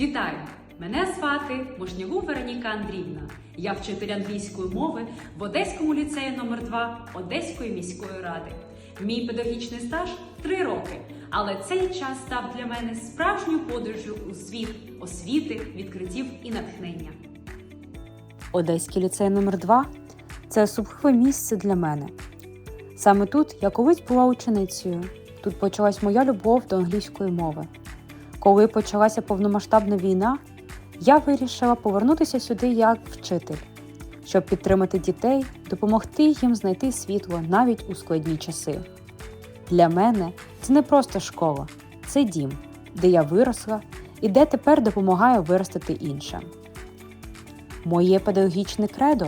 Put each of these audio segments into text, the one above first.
Вітаю! Мене звати Мошнягу Вероніка Андріївна. Я вчитель англійської мови в Одеському ліцеї номер 2 Одеської міської ради. Мій педагогічний стаж 3 роки, але цей час став для мене справжньою подорожю у світ освіти, відкриттів і натхнення. Одеський ліцей номер 2 це особливе місце для мене. Саме тут я колись була ученицею. Тут почалась моя любов до англійської мови. Коли почалася повномасштабна війна, я вирішила повернутися сюди як вчитель, щоб підтримати дітей, допомогти їм знайти світло навіть у складні часи. Для мене це не просто школа, це дім, де я виросла і де тепер допомагаю виростити іншим. Моє педагогічне кредо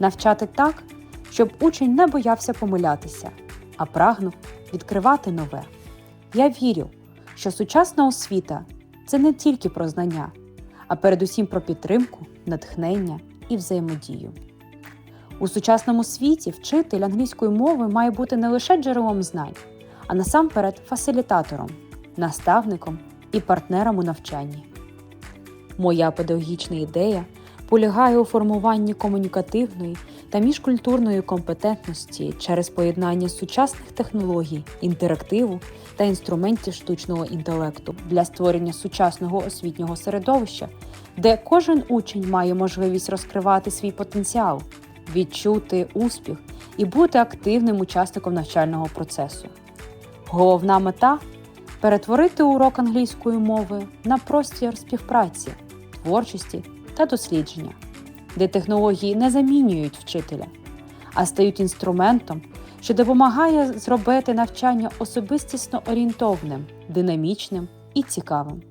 навчати так, щоб учень не боявся помилятися, а прагнув відкривати нове. Я вірю, що сучасна освіта це не тільки про знання, а передусім про підтримку, натхнення і взаємодію. У сучасному світі вчитель англійської мови має бути не лише джерелом знань, а насамперед фасилітатором, наставником і партнером у навчанні. Моя педагогічна ідея полягає у формуванні комунікативної та міжкультурної компетентності через поєднання сучасних технологій, інтерактиву та інструментів штучного інтелекту для створення сучасного освітнього середовища, де кожен учень має можливість розкривати свій потенціал, відчути успіх і бути активним учасником навчального процесу. Головна мета перетворити урок англійської мови на простір співпраці, творчості та дослідження, де технології не замінюють вчителя, а стають інструментом, що допомагає зробити навчання особистісно орієнтовним, динамічним і цікавим.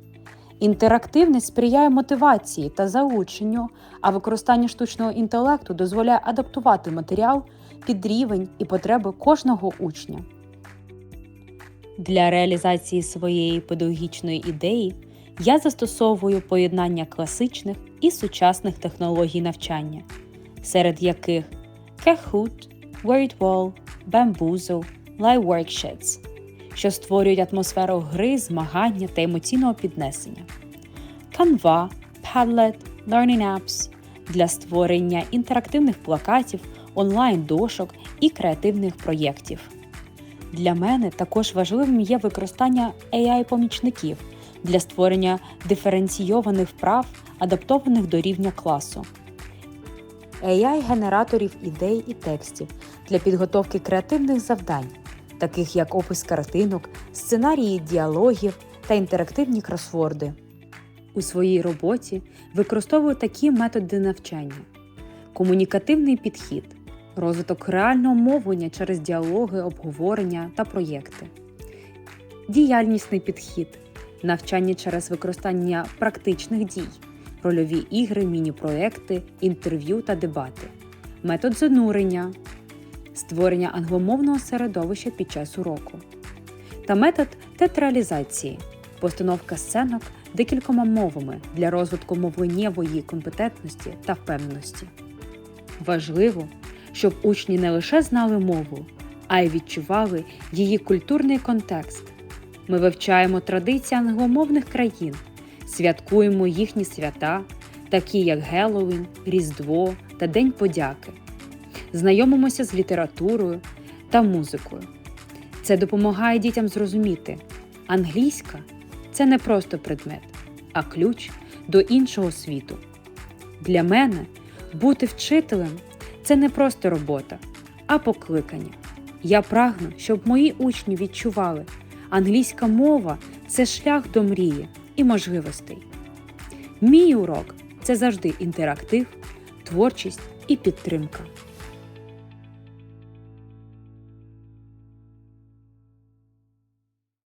Інтерактивність сприяє мотивації та заученню, а використання штучного інтелекту дозволяє адаптувати матеріал під рівень і потреби кожного учня. Для реалізації своєї педагогічної ідеї я застосовую поєднання класичних і сучасних технологій навчання, серед яких Kahoot, WordWall, Bamboozle, Live Worksheets, що створюють атмосферу гри, змагання та емоційного піднесення, Canva, Padlet, Learning Apps для створення інтерактивних плакатів, онлайн-дошок і креативних проєктів. Для мене також важливим є використання AI-помічників для створення диференційованих вправ, адаптованих до рівня класу. AI-генераторів ідей і текстів для підготовки креативних завдань, таких як опис картинок, сценарії діалогів та інтерактивні кросворди. У своїй роботі використовую такі методи навчання: комунікативний підхід, розвиток реального мовлення через діалоги, обговорення та проєкти, діяльнісний підхід, навчання через використання практичних дій, рольові ігри, міні-проекти, інтерв'ю та дебати, метод занурення, створення англомовного середовища під час уроку, та метод театралізації, постановка сценок декількома мовами для розвитку мовленнєвої компетентності та впевненості. Важливо, щоб учні не лише знали мову, а й відчували її культурний контекст. Ми вивчаємо традиції англомовних країн, святкуємо їхні свята, такі як Геловін, Різдво та День подяки, знайомимося з літературою та музикою. Це допомагає дітям зрозуміти, англійська це не просто предмет, а ключ до іншого світу. Для мене бути вчителем це не просто робота, а покликання. Я прагну, щоб мої учні відчували, англійська мова це шлях до мрії і можливостей. Мій урок це завжди інтерактив, творчість і підтримка.